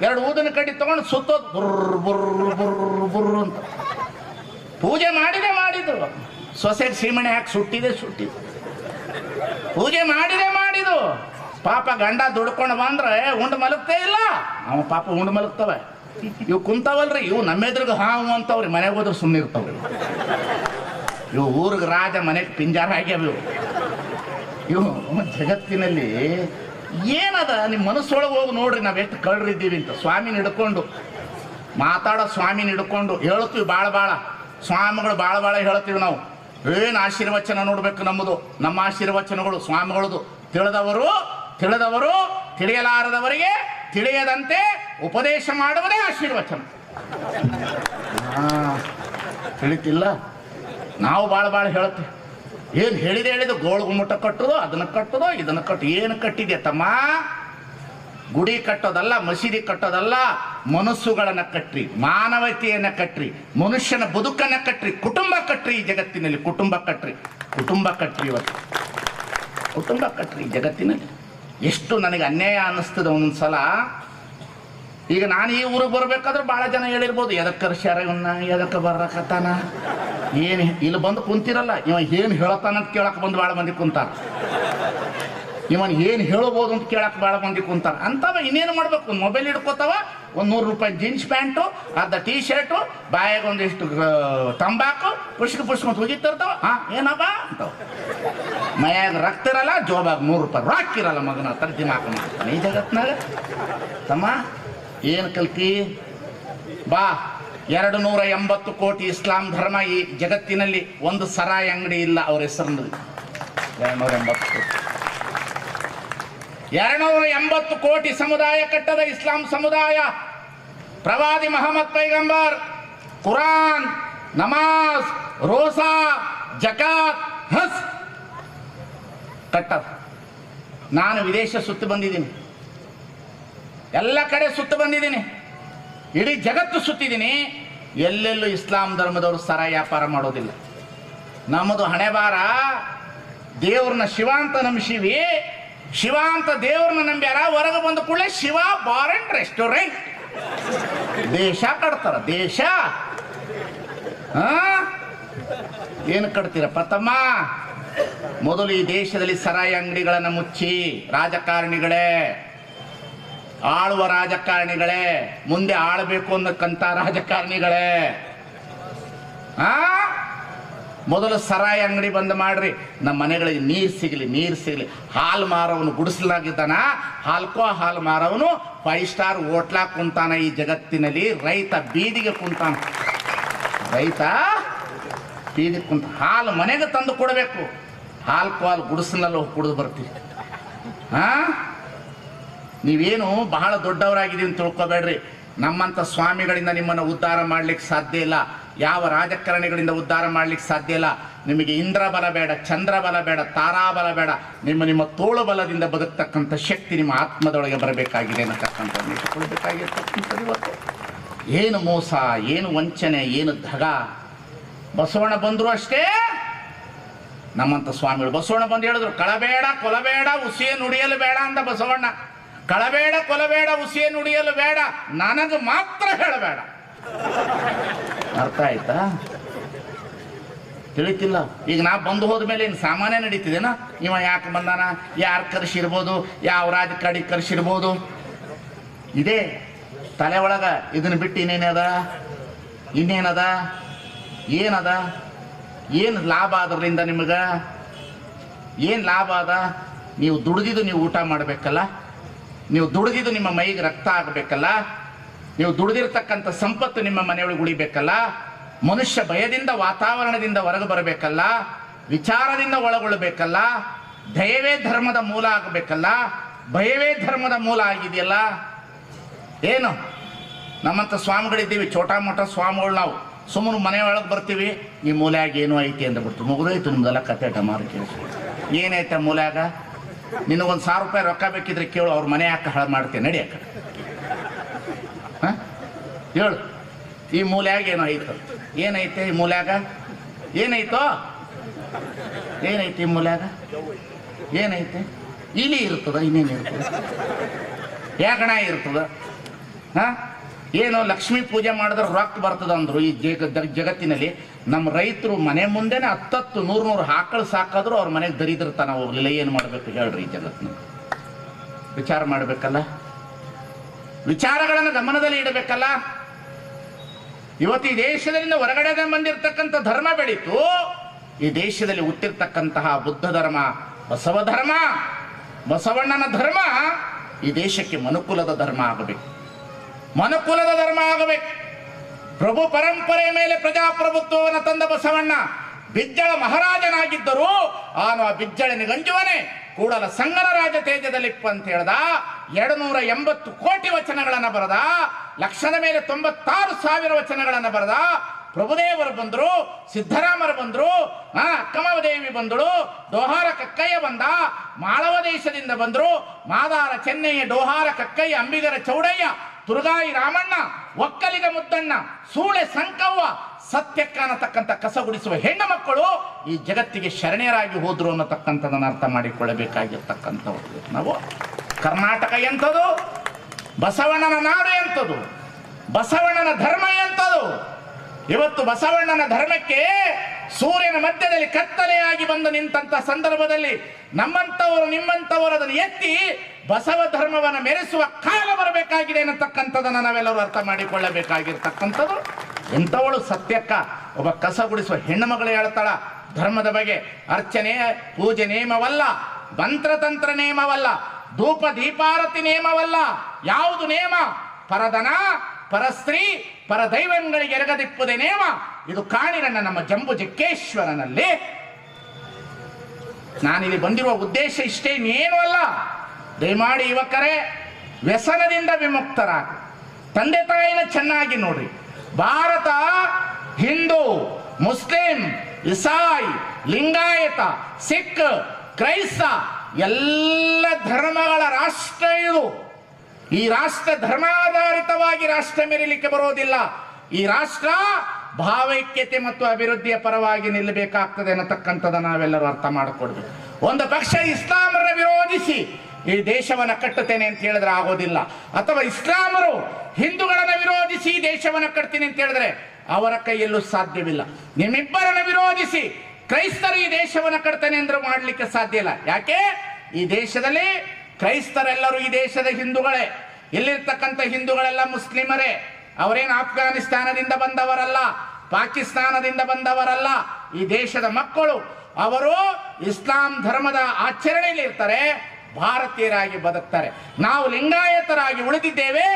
ಎರಡು ಊದಿನ ಕಡ್ಡಿ ತಗೊಂಡು ಸುತ್ತೋದು ಬುರ್ರ್ ಬುರ್ರ್ ಬುರ್ರ್ ಬುರ್ರ್ ಅಂತ. ಪೂಜೆ ಮಾಡಿದೆ, ಮಾಡಿದ್ರು. ಸೊಸೆಗೆ ಸೀಮಣೆ ಹಾಕಿ ಸುಟ್ಟಿದೆ ಸುಟ್ಟಿದೆ. ಪೂಜೆ ಮಾಡಿದೆ ಮಾಡಿದು ಪಾಪ ಗಂಡ ದುಡ್ಕೊಂಡು ಬಂದ್ರೆ ಉಂಡು ಮಲಗ್ತೇ ಇಲ್ಲ. ಅವ ಪಾಪ ಉಂಡು ಮಲಗ್ತವೆ. ಇವು ಕುಂತಾವಲ್ರಿ, ಇವು ನಮ್ಮ ಎದುರಿಗೆ ಹಾವು ಅಂತವ್ರಿ, ಮನೆಗೆ ಹೋದ್ರೆ ಸುಮ್ಮನೆ ಇರ್ತಾವ್ರಿ ಇವು. ಊರಿಗೆ ರಾಜ, ಮನೆಗೆ ಪಿಂಜಾರ ಆಗ್ಯಾವ ಇವು. ಇವು ಜಗತ್ತಿನಲ್ಲಿ ಏನದ? ನಿಮ್ಮ ಮನಸ್ಸೊಳಗೆ ಹೋಗಿ ನೋಡ್ರಿ, ನಾವು ಎಷ್ಟು ಕಳ್ರಿದ್ದೀವಿ ಅಂತ. ಸ್ವಾಮಿನ ಹಿಡ್ಕೊಂಡು, ಮಾತಾಡೋ ಸ್ವಾಮಿನ ಹಿಡ್ಕೊಂಡು ಹೇಳ್ತೀವಿ ಭಾಳ ಭಾಳ ಸ್ವಾಮಿಗಳು ಭಾಳ ಭಾಳ ಹೇಳ್ತೀವಿ ನಾವು. ಏನು ಆಶೀರ್ವಚನ ನೋಡ್ಬೇಕು ನಮ್ಮದು? ನಮ್ಮ ಆಶೀರ್ವಚನಗಳು ಸ್ವಾಮಿಗಳದು. ತಿಳಿದವರು ತಿಳಿದವರು, ತಿಳಿಯಲಾರದವರಿಗೆ ತಿಳಿಯದಂತೆ ಉಪದೇಶ ಮಾಡುವುದೇ ಆಶೀರ್ವಚನ. ತಿಳಿತಿಲ್ಲ? ನಾವು ಭಾಳ ಭಾಳ ಹೇಳುತ್ತೆ. ಏನು ಹೇಳಿದೆ ಹೇಳಿದ ಗೋಳ್ಗುಮ್ಮಟ ಗುಮ್ಮಟ ಅದನ್ನು ಇದನ್ನು ಇದನ್ನ ಕಟ್ಟು, ಏನು ಕಟ್ಟಿದೆ ತಮ್ಮ? ಗುಡಿ ಕಟ್ಟೋದಲ್ಲ, ಮಸೀದಿ ಕಟ್ಟೋದಲ್ಲ, ಮನಸ್ಸುಗಳನ್ನು ಕಟ್ಟ್ರಿ ಮಾನವತೆಯನ್ನ ಕಟ್ಟ್ರಿ ಮನುಷ್ಯನ ಬದುಕನ್ನ ಕಟ್ಟ್ರಿ ಕುಟುಂಬ ಕಟ್ಟ್ರಿ ಈ ಜಗತ್ತಿನಲ್ಲಿ, ಕುಟುಂಬ ಕಟ್ಟ್ರಿ ಕುಟುಂಬ ಕಟ್ಟ್ರಿ ಇವತ್ತು. ಕುಟುಂಬ ಕಟ್ಟ್ರಿ ಜಗತ್ತಿನಲ್ಲಿ. ಎಷ್ಟು ನನಗೆ ಅನ್ಯಾಯ ಅನ್ನಿಸ್ತದೆ ಒಂದೊಂದ್ಸಲ. ಈಗ ನಾನು ಈ ಊರಿಗೆ ಬರಬೇಕಾದ್ರೆ ಭಾಳ ಜನ ಹೇಳಿರ್ಬೋದು, ಎದಕ್ಕೆ ಕರ್ಸ್ಯಾರ ಎದಕ್ಕೆ ಬರ್ರಕತ್ತಾನ ಏನು ಇಲ್ಲಿ ಬಂದು ಕುಂತಿರಲ್ಲ, ಇವ ಏನು ಹೇಳತ್ತಾನ ಅಂತ ಕೇಳಕ್ಕೆ ಬಂದು ಭಾಳ ಮಂದಿ ಕುಂತಾರ. ಇವನ್ ಏನು ಹೇಳ್ಬೋದು ಅಂತ ಕೇಳಕ್ಕೆ ಭಾಳ ಮಂದಿ ಕುಂತಾರ. ಅಂತವ ಇನ್ನೇನು ಮಾಡ್ಬೇಕು? ಮೊಬೈಲ್ ಹಿಡ್ಕೋತಾವ, ಒಂದು ನೂರು ರೂಪಾಯಿ ಜೀನ್ಸ್ ಪ್ಯಾಂಟು, ಅರ್ಧ ಟೀ ಶರ್ಟು ಬಾಯಾಗ ಒಂದಿಷ್ಟು ತಂಬಾಕು, ಪುಷ್ಕ ಪುಷ್ಕ ಹೋಗಿತ್ತಿರ್ತಾವ. ಹಾ, ಏನಪ್ಪ? ಅಂತವ ಮೈಯಾಗ ರಕ್ತ ಇರಲ್ಲ, ಜೋಬಾಗ ನೂರು ರೂಪಾಯಿ ರಾಕ್ ಇರಲ್ಲ ಮಗನ ಹತ್ರ ದಿಮಾಕ ಮಾಡ್ತಾನೆ. ಈ ಜಗತ್ನಾಗ? ತಮ್ಮ, ಏನು ಕಲ್ತಿ ಬಾ, ಎರಡು ನೂರ ಎಂಬತ್ತು ಕೋಟಿ ಇಸ್ಲಾಂ ಧರ್ಮ ಈ ಜಗತ್ತಿನಲ್ಲಿ ಒಂದು ಸರಾಯಿ ಅಂಗಡಿ ಇಲ್ಲ, ಅವ್ರ ಹೆಸರಿನಲ್ಲಿ ಎರಡು ನೂರ ಎಂಬತ್ತು ಕೋಟಿ. ಎರಡ್ನೂರ ಎಂಬತ್ತು ಕೋಟಿ ಸಮುದಾಯ ಕಟ್ಟದ ಇಸ್ಲಾಂ ಸಮುದಾಯ. ಪ್ರವಾದಿ ಮಹಮ್ಮದ್ ಪೈಗಂಬರ್, ಕುರಾನ್, ನಮಾಜ್, ರೋಸಾ, ಜಕಾತ್ ಹಸ್ ಕಟ್ಟದ. ನಾನು ವಿದೇಶ ಸುತ್ತು ಬಂದಿದ್ದೀನಿ. ಎಲ್ಲ ಕಡೆ ಸುತ್ತು ಬಂದಿದ್ದೀನಿ. ಇಡೀ ಜಗತ್ತು ಸುತ್ತಿದ್ದೀನಿ. ಎಲ್ಲೆಲ್ಲೂ ಇಸ್ಲಾಂ ಧರ್ಮದವರು ಸರ ವ್ಯಾಪಾರ ಮಾಡೋದಿಲ್ಲ. ನಮ್ಮದು ಹಣೆಬಾರ. ದೇವ್ರನ್ನ ಶಿವ ಅಂತ ನಂಬಿಸಿವಿ. ಶಿವ ಅಂತ ದೇವ್ರನ್ನ ನಂಬ್ಯಾರ, ಹೊರಗೆ ಬಂದ ಕೂಡಲೇ ಶಿವ ಬಾರ್ ಅಂಡ್ ರೆಸ್ಟೋರೆಂಟ್ ದೇಶ ಕಟ್ತಾರ, ದೇಶ? ಏನು ಕಟ್ತೀರಪ್ಪ ತಮ್ಮ? ಮೊದಲು ಈ ದೇಶದಲ್ಲಿ ಸರಾಯಿ ಅಂಗಡಿಗಳನ್ನು ಮುಚ್ಚಿ, ರಾಜಕಾರಣಿಗಳೇ, ಆಳುವ ರಾಜಕಾರಣಿಗಳೇ, ಮುಂದೆ ಆಳಬೇಕು ಅನ್ನಕ್ಕಂತ ರಾಜಕಾರಣಿಗಳೇ. ಆ? ಮೊದಲು ಸರಾಯಿ ಅಂಗಡಿ ಬಂದ್ ಮಾಡ್ರಿ. ನಮ್ಮ ಮನೆಗಳಿಗೆ ನೀರು ಸಿಗಲಿ ನೀರು ಸಿಗಲಿ. ಹಾಲು ಮಾರವನು ಗುಡಿಸಲಾಗಿದ್ದಾನ. ಹಾಲ್ಕೋ ಹಾಲು ಮಾರವನು ಫೈವ್ ಸ್ಟಾರ್ ಹೋಟ್ಲಾ ಕುಂತಾನ ಈ ಜಗತ್ತಿನಲ್ಲಿ. ರೈತ ಬೀದಿಗೆ ಕುಂತಾನ. ರೈತ ಬೀದಿಗೆ ಕುಂತ ಹಾಲು ಮನೆಗೆ ತಂದು ಕೊಡಬೇಕು. ಹಾಲ್ಕೋ ಹಾಲು ಗುಡಿಸಲಲ್ಲಿ ಹೋಗಿ ಕುಡಿದು ಬರ್ತೀವಿ. ಹಾ? ನೀವೇನು ಬಹಳ ದೊಡ್ಡವರಾಗಿದ್ದೀವಿ ತಿಳ್ಕೊಬೇಡ್ರಿ. ನಮ್ಮಂಥ ಸ್ವಾಮಿಗಳಿಂದ ನಿಮ್ಮನ್ನು ಉದ್ಧಾರ ಮಾಡ್ಲಿಕ್ಕೆ ಸಾಧ್ಯ ಇಲ್ಲ. ಯಾವ ರಾಜಕಾರಣಿಗಳಿಂದ ಉದ್ಧಾರ ಮಾಡಲಿಕ್ಕೆ ಸಾಧ್ಯ ಇಲ್ಲ? ನಿಮಗೆ ಇಂದ್ರ ಬಲ ಬೇಡ, ಚಂದ್ರ ಬಲ ಬೇಡ, ತಾರಾ ಬಲ ಬೇಡ. ನಿಮ್ಮ ನಿಮ್ಮ ತೋಳು ಬಲದಿಂದ ಬದುಕ್ತಕ್ಕಂಥ ಶಕ್ತಿ ನಿಮ್ಮ ಆತ್ಮದೊಳಗೆ ಬರಬೇಕಾಗಿದೆ ಅನ್ನತಕ್ಕಂಥ ಇಟ್ಟುಕೊಳ್ಬೇಕಾಗಿರ್ತಕ್ಕಂಥದ್ದು ಇವತ್ತು. ಏನು ಮೋಸ, ಏನು ವಂಚನೆ, ಏನು ಧಗ? ಬಸವಣ್ಣ ಬಂದರೂ ಅಷ್ಟೇ. ನಮ್ಮಂತ ಸ್ವಾಮಿಗಳು ಬಸವಣ್ಣ ಬಂದು ಹೇಳಿದ್ರು, ಕಳಬೇಡ, ಕೊಲಬೇಡ ಉಸಿಯ ನುಡಿಯಲು ಬೇಡ ಅಂತ ಬಸವಣ್ಣ. ಕಳಬೇಡ, ಕೊಲಬೇಡ ಉಸಿಯೇ ನುಡಿಯಲು ಬೇಡ. ನನಗೆ ಮಾತ್ರ ಹೇಳಬೇಡ. ಅರ್ಥ ಆಯ್ತಾ? ತಿಳಿತಿಲ್ಲ ಈಗ ನಾ ಬಂದು ಹೋದ್ಮೇಲೆ ಏನು ಸಾಮಾನ್ಯ ನಡೀತಿದೇನ? ಇವ ಯಾಕೆ ಬಂದಾನ? ಯಾರು ಕರ್ಸಿರ್ಬೋದು? ಯಾವ ರಾಜಕಾರಣಿ ಕರ್ಸಿರ್ಬೋದು? ಇದೇ ತಲೆ ಒಳಗ ಇದನ್ನ ಬಿಟ್ಟು ಇನ್ನೇನದ? ಇನ್ನೇನದ? ಏನದ? ಏನು ಲಾಭ ಅದರಿಂದ ನಿಮಗೆ? ಏನು ಲಾಭ ಅದ ನೀವು ದುಡಿದಿದ್ದು ನೀವು ಊಟ ಮಾಡಬೇಕಲ್ಲ? ನೀವು ದುಡಿದಿದ್ದು ನಿಮ್ಮ ಮೈಗೆ ರಕ್ತ ಆಗಬೇಕಲ್ಲ? ನೀವು ದುಡಿದಿರ್ತಕ್ಕಂಥ ಸಂಪತ್ತು ನಿಮ್ಮ ಮನೆಯೊಳಗೆ ಉಳಿಬೇಕಲ್ಲ, ಮನುಷ್ಯ ಭಯದಿಂದ, ವಾತಾವರಣದಿಂದ ಹೊರಗೆ ಬರಬೇಕಲ್ಲ, ವಿಚಾರದಿಂದ ಒಳಗೊಳ್ಳಬೇಕಲ್ಲ, ದಯವೇ ಧರ್ಮದ ಮೂಲ ಆಗಬೇಕಲ್ಲ, ಭಯವೇ ಧರ್ಮದ ಮೂಲ ಆಗಿದೆಯಲ್ಲ? ಏನು? ನಮ್ಮಂಥ ಸ್ವಾಮಿಗಳಿದ್ದೀವಿ ಛೋಟಾ ಮೋಟ ಸ್ವಾಮಿಗಳು ನಾವು. ಸುಮ್ಮನೆ ಮನೆಯೊಳಗೆ ಬರ್ತೀವಿ, ಈ ಮೂಲ್ಯಾಗ ಏನು ಐತಿ ಅಂತ ಬಿಡ್ತು. ಮುಗಿದೋಯ್ತು ನಿಮ್ದೆಲ್ಲ ಕತೆ ಟಮಾರು ಕೇಳಿ ಏನೈತೆ ಮೂಲ್ಯಾಗ ನಿನಗೊಂದು ಸಾವಿರ ರೂಪಾಯಿ ರೊಕ್ಕ ಬೇಕಿದ್ರೆ ಕೇಳು, ಅವ್ರ ಮನೆ ಯಾಕೆ ಹಾಳು ಮಾಡ್ತೇನೆ, ನಡಿ ಅಕ್ಕ ಹೇಳು. ಈ ಮೂಲ್ಯಾಗ ಏನೋ ಐತು ಏನೈತೆ ಈ ಮೂಲ್ಯಾಗ? ಏನೈತೋ? ಏನೈತೆ ಈ ಮೂಲ್ಯಾಗ? ಏನೈತೆ? ಇಲಿ ಇರ್ತದ, ಇನ್ನೇನು ಇರ್ತದ? ಯಾಕಣ ಇರ್ತದ? ಹಾ? ಏನು ಲಕ್ಷ್ಮೀ ಪೂಜೆ ಮಾಡಿದ್ರೆ ರೊಕ್ಕ ಬರ್ತದ ಅಂದ್ರು ಈ ಜಗ, ಜಗ್- ಜಗತ್ತಿನಲ್ಲಿ. ನಮ್ಮ ರೈತರು ಮನೆ ಮುಂದೆನೆ ಹತ್ತತ್ತು, ನೂರು ನೂರು ಹಾಕಳು ಸಾಕಾದ್ರು ಅವ್ರ ಮನೆಗೆ ದರಿದ್ರತನ ಹೋಗ್ಲಿಲ್ಲ ಏನು ಮಾಡಬೇಕು ಹೇಳ್ರಿ ಈ ಜಗತ್ತಿನ. ವಿಚಾರ ಮಾಡಬೇಕಲ್ಲ? ವಿಚಾರಗಳನ್ನು ಗಮನದಲ್ಲಿ ಇಡಬೇಕಲ್ಲ? ಇವತ್ತು ಈ ದೇಶದಿಂದ ಹೊರಗಡೆ ಬಂದಿರತಕ್ಕಂಥ ಧರ್ಮ ಬೆಳೀತು. ಈ ದೇಶದಲ್ಲಿ ಹುಟ್ಟಿರ್ತಕ್ಕಂತಹ ಬುದ್ಧ ಧರ್ಮ, ಬಸವ ಧರ್ಮ, ಬಸವಣ್ಣನ ಧರ್ಮ ಈ ದೇಶಕ್ಕೆ ಮನುಕುಲದ ಧರ್ಮ ಆಗಬೇಕು. ಮನುಕುಲದ ಧರ್ಮ ಆಗಬೇಕು. ಪ್ರಭು ಪರಂಪರೆ ಮೇಲೆ ಪ್ರಜಾಪ್ರಭುತ್ವವನ್ನು ತಂದ ಬಸವಣ್ಣ ಬಿಜ್ಜಳ ಮಹಾರಾಜನಾಗಿದ್ದರು, ಆನು ಆ ಬಿಜ್ಜಳನಿಗಂಜುವನೆ ಕೂಡಲ ಸಂಗನ ರಾಜ ತೇಜದಲ್ಲಿಪ್ಪ ಅಂತ ಹೇಳ್ದ. ಎರಡು ನೂರ ಎಂಬತ್ತು ಕೋಟಿ ವಚನಗಳನ್ನು ಬರೆದ, ಲಕ್ಷದ ಮೇಲೆ ತೊಂಬತ್ತಾರು ಸಾವಿರ ವಚನಗಳನ್ನು ಬರೆದ, ಪ್ರಭುದೇವರು ಬಂದರು ಸಿದ್ದರಾಮರು ಬಂದರು ಅಕ್ಕಮದೇವಿ ಬಂದಳು ಡೋಹಾರ ಕಕ್ಕಯ್ಯ ಬಂದ, ಮಾಳವ ದೇಶದಿಂದ ಬಂದರು, ಮಾದಾರ ಚೆನ್ನಯ್ಯ ಡೋಹಾರ ಕಕ್ಕಯ್ಯ, ಅಂಬಿಗರ ಚೌಡಯ್ಯ, ತುರುಗಾಯಿ ರಾಮಣ್ಣ, ಒಕ್ಕಲಿಗ ಮುದ್ದಣ್ಣ, ಸೂಳೆ ಸಂಕವ್ವ, ಸತ್ಯಕ್ಕ ಅನ್ನತಕ್ಕಂಥ ಕಸಗುಡಿಸುವ ಹೆಣ್ಣು ಮಕ್ಕಳು ಈ ಜಗತ್ತಿಗೆ ಶರಣೆಯರಾಗಿ ಹೋದ್ರು ಅನ್ನತಕ್ಕಂಥದನ್ನು ಅರ್ಥ ಮಾಡಿಕೊಳ್ಳಬೇಕಾಗಿರ್ತಕ್ಕಂಥವ್ರು ನಾವು. ಕರ್ನಾಟಕ ಎಂಥದು ಬಸವಣ್ಣನ ನಾಡು ಎಂಥದು ಬಸವಣ್ಣನ ಧರ್ಮ ಎಂಥದು ಇವತ್ತು ಬಸವಣ್ಣನ ಧರ್ಮಕ್ಕೆ ಸೂರ್ಯನ ಮಧ್ಯದಲ್ಲಿ ಕತ್ತಲೆಯಾಗಿ ಬಂದು ನಿಂತಹ ಸಂದರ್ಭದಲ್ಲಿ ನಮ್ಮಂಥವರು ನಿಮ್ಮಂಥವರು ಅದನ್ನು ಎತ್ತಿ ಬಸವ ಧರ್ಮವನ್ನು ಮೆರೆಸುವ ಕಾಲ ಬರಬೇಕಾಗಿದೆ ಅನ್ನತಕ್ಕಂಥದ್ದನ್ನು ನಾವೆಲ್ಲರೂ ಅರ್ಥ ಮಾಡಿಕೊಳ್ಳಬೇಕಾಗಿರ್ತಕ್ಕಂಥದ್ದು. ಎಂಥವಳು ಸತ್ಯಕ್ಕ? ಒಬ್ಬ ಕಸ ಗುಡಿಸುವ ಹೆಣ್ಣು ಮಗಳು ಹೇಳ್ತಾಳ, ಧರ್ಮದ ಬಗ್ಗೆ ಅರ್ಚನೆ, ಪೂಜೆ ನೇಮವಲ್ಲ, ಮಂತ್ರತಂತ್ರ ನೇಮವಲ್ಲ ಧೂಪ ದೀಪಾರತಿ ನೇಮವಲ್ಲ ಯಾವುದು ನೇಮ ಪರದನ ಪರಸ್ತ್ರೀ, ಪರದೈವಂಗಳಿಗೆ ಎರಗದಿಪ್ಪುದೇ ನೇಮ ಇದು ಕಾಣಿರಣ್ಣ ನಮ್ಮ ಜಂಬು ಜಕ್ಕೇಶ್ವರನಲ್ಲಿ. ನಾನಿಲ್ಲಿ ಬಂದಿರುವ ಉದ್ದೇಶ ಇಷ್ಟೇ, ಇನ್ನೇನು ಅಲ್ಲ. ದಯಮಾಡಿ ಯುವಕರೇ, ವ್ಯಸನದಿಂದ ವಿಮುಕ್ತರಾಗಿ. ತಂದೆ ತಾಯಿನ ಚೆನ್ನಾಗಿ ನೋಡ್ರಿ ಭಾರತ, ಹಿಂದೂ, ಮುಸ್ಲಿಂ, ಇಸಾಯಿ, ಲಿಂಗಾಯತ, ಸಿಖ್, ಕ್ರೈಸ್ತ ಎಲ್ಲ ಧರ್ಮಗಳ ರಾಷ್ಟ್ರ ಇದು ಈ ರಾಷ್ಟ್ರ ಧರ್ಮಾಧಾರಿತವಾಗಿ ರಾಷ್ಟ್ರ ಮೆರೀಲಿಕ್ಕೆ ಬರೋದಿಲ್ಲ. ಈ ರಾಷ್ಟ್ರ ಭಾವೈಕ್ಯತೆ ಮತ್ತು ಅಭಿವೃದ್ಧಿಯ ಪರವಾಗಿ ನಿಲ್ಲಬೇಕಾಗ್ತದೆ ಅನ್ನತಕ್ಕಂಥದ್ದು ನಾವೆಲ್ಲರೂ ಅರ್ಥ ಮಾಡಿಕೊಡ್ಬೇಕು ಒಂದು ಪಕ್ಷ ಇಸ್ಲಾಮರ ವಿರೋಧಿಸಿ ಈ ದೇಶವನ್ನು ಕಟ್ಟುತ್ತೇನೆ ಅಂತ ಹೇಳಿದ್ರೆ ಆಗೋದಿಲ್ಲ. ಅಥವಾ ಇಸ್ಲಾಮರು ಹಿಂದೂಗಳನ್ನು ವಿರೋಧಿಸಿ ದೇಶವನ್ನು ಕಟ್ತೀನಿ ಅಂತ ಹೇಳಿದ್ರೆ ಅವರ ಕೈಯಲ್ಲೂ ಸಾಧ್ಯವಿಲ್ಲ. ನಿಮ್ಮಿಬ್ಬರನ್ನು ವಿರೋಧಿಸಿ ಕ್ರೈಸ್ತರು ಈ ದೇಶವನ್ನು ಕಟ್ತೇನೆ ಅಂದ್ರೆ ಮಾಡ್ಲಿಕ್ಕೆ ಸಾಧ್ಯ ಇಲ್ಲ. ಯಾಕೆ? ಈ ದೇಶದಲ್ಲಿ ಕ್ರೈಸ್ತರೆಲ್ಲರೂ ಈ ದೇಶದ ಹಿಂದೂಗಳೇ. ಇಲ್ಲಿರ್ತಕ್ಕಂಥ ಹಿಂದೂಗಳೆಲ್ಲ ಮುಸ್ಲಿಮರೇ. ಅವರೇನು ಆಫ್ಘಾನಿಸ್ತಾನದಿಂದ ಬಂದವರಲ್ಲ? ಪಾಕಿಸ್ತಾನದಿಂದ ಬಂದವರಲ್ಲ? ಈ ದೇಶದ ಮಕ್ಕಳು. ಅವರು ಇಸ್ಲಾಂ ಧರ್ಮದ ಆಚರಣೆಯಲ್ಲಿ ಇರ್ತಾರೆ, ಭಾರತೀಯರಾಗಿ ಬದುಕ್ತಾರೆ. ನಾವು ಲಿಂಗಾಯತರಾಗಿ ಉಳಿದಿದ್ದೇವೆ,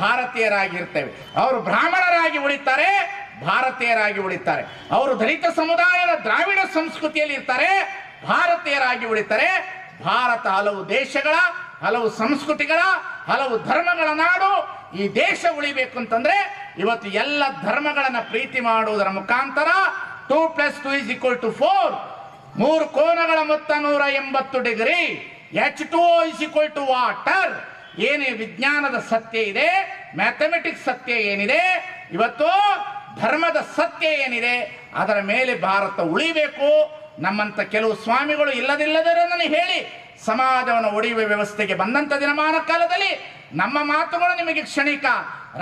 ಭಾರತೀಯರಾಗಿ ಇರ್ತೇವೆ. ಅವರು ಬ್ರಾಹ್ಮಣರಾಗಿ ಉಳಿತಾರೆ ಭಾರತೀಯರಾಗಿ ಉಳಿತಾರೆ. ಅವರು ದಲಿತ ಸಮುದಾಯದ ದ್ರಾವಿಡ ಸಂಸ್ಕೃತಿಯಲ್ಲಿ ಇರ್ತಾರೆ, ಭಾರತೀಯರಾಗಿ ಉಳಿತಾರೆ. ಭಾರತ ಹಲವು ದೇಶಗಳ, ಹಲವು ಸಂಸ್ಕೃತಿಗಳ, ಹಲವು ಧರ್ಮಗಳ ನಾಡು ಈ ದೇಶ ಉಳಿಬೇಕು ಅಂತಂದ್ರೆ ಇವತ್ತು ಎಲ್ಲ ಧರ್ಮಗಳನ್ನ ಪ್ರೀತಿ ಮಾಡುವುದರ ಮುಖಾಂತರ two plus two is equal to four. ಮೂರು ಕೋನಗಳ ಮೊತ್ತ ನೂರ ಎಂಬತ್ತು degree. H two is equal to water. ಏನೇ ವಿಜ್ಞಾನದ ಸತ್ಯ ಇದೆ, ಮ್ಯಾಥಮೆಟಿಕ್ಸ್ ಸತ್ಯ ಏನಿದೆ, ಇವತ್ತು ಧರ್ಮದ ಸತ್ಯ ಏನಿದೆ, ಅದರ ಮೇಲೆ ಭಾರತ ಉಳಿಬೇಕು. ನಮ್ಮಂತ ಕೆಲವು ಸ್ವಾಮಿಗಳು ಇಲ್ಲದಿಲ್ಲದರನ್ನು ಹೇಳಿ, ಸಮಾಜವನ್ನು ಒಡೆಯುವ ವ್ಯವಸ್ಥೆಗೆ ಬಂದಂತ ದಿನಮಾನ ಕಾಲದಲ್ಲಿ ನಮ್ಮ ಮಾತುಗಳು ನಿಮಗೆ ಕ್ಷಣಿಕ,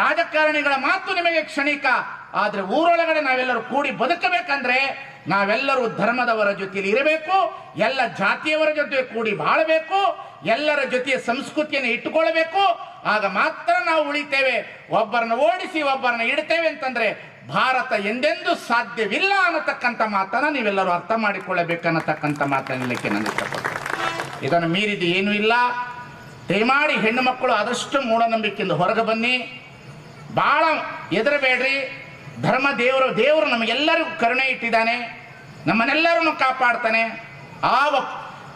ರಾಜಕಾರಣಿಗಳ ಮಾತು ನಿಮಗೆ ಕ್ಷಣಿಕ, ಆದ್ರೆ ಊರೊಳಗಡೆ ನಾವೆಲ್ಲರೂ ಕೂಡಿ ಬದುಕಬೇಕಂದ್ರೆ ನಾವೆಲ್ಲರೂ ಧರ್ಮದವರ ಜೊತೆಯಲ್ಲಿ ಇರಬೇಕು, ಎಲ್ಲ ಜಾತಿಯವರ ಜೊತೆ ಕೂಡಿ ಬಾಳಬೇಕು, ಎಲ್ಲರ ಜೊತೆಯ ಸಂಸ್ಕೃತಿಯನ್ನು ಇಟ್ಟುಕೊಳ್ಳಬೇಕು. ಆಗ ಮಾತ್ರ ನಾವು ಉಳಿತೇವೆ. ಒಬ್ಬರನ್ನ ಓಡಿಸಿ, ಒಬ್ಬರನ್ನ ಇಡ್ತೇವೆ ಅಂತಂದ್ರೆ ಭಾರತ ಎಂದೆಂದೂ ಸಾಧ್ಯವಿಲ್ಲ ಅನ್ನತಕ್ಕಂಥ ಮಾತನ್ನು ನೀವೆಲ್ಲರೂ ಅರ್ಥ ಮಾಡಿಕೊಳ್ಳಬೇಕನ್ನತಕ್ಕಂಥ ಮಾತನ್ನಲಿಕ್ಕೆ ನಾನು ಇಷ್ಟಪಡ್ತೀನಿ ಇದನ್ನು ಮೀರಿದ ಏನೂ ಇಲ್ಲ. ದಯಮಾಡಿ ಹೆಣ್ಣು ಮಕ್ಕಳು ಆದಷ್ಟು ಮೂಢನಂಬಿಕೆಯಿಂದ ಹೊರಗೆ ಬನ್ನಿ. ಭಾಳ ಎದರಬೇಡ್ರಿ ಧರ್ಮ ದೇವರು ದೇವರು ನಮಗೆಲ್ಲರಿಗೂ ಕರುಣೆ ಇಟ್ಟಿದ್ದಾನೆ. ನಮ್ಮನ್ನೆಲ್ಲರನ್ನು ಕಾಪಾಡ್ತಾನೆ. ಆವ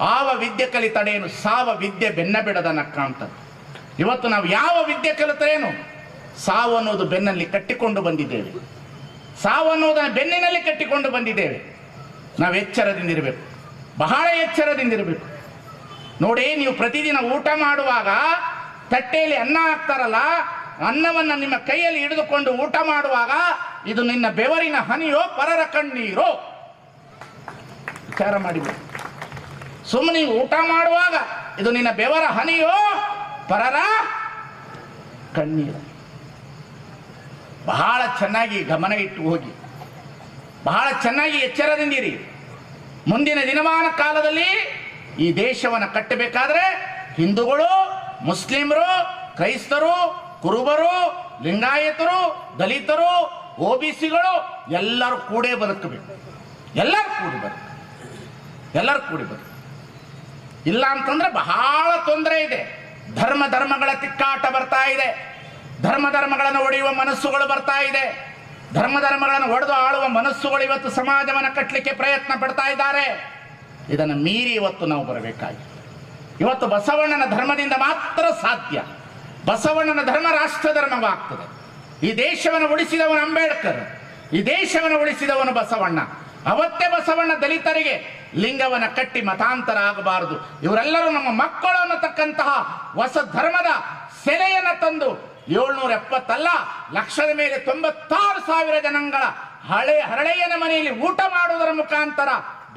ಆವ ವಿದ್ಯೆ ಕಲಿತಡೇನು ಸಾವ ವಿದ್ಯೆ ಬೆನ್ನ ಬಿಡದ ಕಾಣ್ತದೆ. ಇವತ್ತು ನಾವು ಯಾವ ವಿದ್ಯೆ ಕಲಿತರೇನು? ಸಾವು ಅನ್ನೋದು ಬೆನ್ನಲ್ಲಿ ಕಟ್ಟಿಕೊಂಡು ಬಂದಿದ್ದೇವೆ. ಸಾವು ಅನ್ನೋದನ್ನು ಬೆನ್ನಿನಲ್ಲಿ ಕಟ್ಟಿಕೊಂಡು ಬಂದಿದ್ದೇವೆ. ನಾವು ಎಚ್ಚರದಿಂದಿರಬೇಕು. ಬಹಳ ಎಚ್ಚರದಿಂದಿರಬೇಕು. ನೋಡಿ, ನೀವು ಪ್ರತಿದಿನ ಊಟ ಮಾಡುವಾಗ ತಟ್ಟೆಯಲ್ಲಿ ಅನ್ನ ಹಾಕ್ತಾರಲ್ಲ, ಅನ್ನವನ್ನು ನಿಮ್ಮ ಕೈಯಲ್ಲಿ ಹಿಡಿದುಕೊಂಡು ಊಟ ಮಾಡುವಾಗ ಇದು ನಿನ್ನ ಬೆವರಿನ ಹನಿಯೋ, ಪರರ ಕಣ್ಣೀರೋ? ವಿಚಾರ ಮಾಡಿ ಸುಮ್ಮನೆ ಊಟ ಮಾಡುವಾಗ ಇದು ನಿನ್ನ ಬೆವರ ಹನಿಯೋ, ಪರರ ಕಣ್ಣೀರು? ಬಹಳ ಚೆನ್ನಾಗಿ ಗಮನ ಇಟ್ಟು ಹೋಗಿ. ಬಹಳ ಚೆನ್ನಾಗಿ ಎಚ್ಚರದಿಂದಿರಿ. ಮುಂದಿನ ದಿನಮಾನ ಕಾಲದಲ್ಲಿ ಈ ದೇಶವನ್ನು ಕಟ್ಟಬೇಕಾದ್ರೆ ಹಿಂದೂಗಳು, ಮುಸ್ಲಿಮರು, ಕ್ರೈಸ್ತರು, ಕುರುಬರು, ಲಿಂಗಾಯತರು, ದಲಿತರು ಒ ಬಿ ಸಿಗಳು ಎಲ್ಲರೂ ಕೂಡೇ ಬದುಕಬೇಕು. ಎಲ್ಲರೂ ಕೂಡಿ ಬದುಕು ಎಲ್ಲರೂ ಕೂಡಿ ಬದುಕು ಇಲ್ಲ ಅಂತಂದ್ರೆ ಬಹಳ ತೊಂದರೆ ಇದೆ. ಧರ್ಮ ಧರ್ಮಗಳ ತಿಕ್ಕಾಟ ಬರ್ತಾ ಇದೆ. ಧರ್ಮ ಧರ್ಮಗಳನ್ನು ಒಡೆಯುವ ಮನಸ್ಸುಗಳು ಬರ್ತಾ ಇದೆ. ಧರ್ಮ ಧರ್ಮಗಳನ್ನು ಒಡೆದು ಆಳುವ ಮನಸ್ಸುಗಳು ಇವತ್ತು ಸಮಾಜವನ್ನು ಕಟ್ಟಲಿಕ್ಕೆ ಪ್ರಯತ್ನ ಪಡ್ತಾ ಇದ್ದಾರೆ. ಇದನ್ನು ಮೀರಿ ಇವತ್ತು ನಾವು ಬರಬೇಕಾಗಿದೆ. ಇವತ್ತು ಬಸವಣ್ಣನ ಧರ್ಮದಿಂದ ಮಾತ್ರ ಸಾಧ್ಯ. ಬಸವಣ್ಣನ ಧರ್ಮ ರಾಷ್ಟ್ರ ಧರ್ಮವಾಗ್ತದೆ. ಈ ದೇಶವನ್ನು ಉಳಿಸಿದವನು ಅಂಬೇಡ್ಕರ್. ಈ ದೇಶವನ್ನು ಉಳಿಸಿದವನು ಬಸವಣ್ಣ. ಅವತ್ತೇ ಬಸವಣ್ಣ ದಲಿತರಿಗೆ ಲಿಂಗವನ್ನು ಕಟ್ಟಿ ಮತಾಂತರ ಆಗಬಾರದು. ಇವರೆಲ್ಲರೂ ನಮ್ಮ ಮಕ್ಕಳು ಅನ್ನತಕ್ಕಂತಹ ಹೊಸ ಧರ್ಮದ ಸೆಲೆಯನ್ನು ತಂದು ಏಳ್ನೂರ ಎಪ್ಪತ್ತಲ್ಲ ಲಕ್ಷದ ಮೇಲೆ ತೊಂಬತ್ತಾರು ಸಾವಿರ ಜನಗಳ ಹಳೆ ಹರಳೆಯನ ಮನೆಯಲ್ಲಿ ಊಟ ಮಾಡುವುದರ ಮುಖಾಂತರ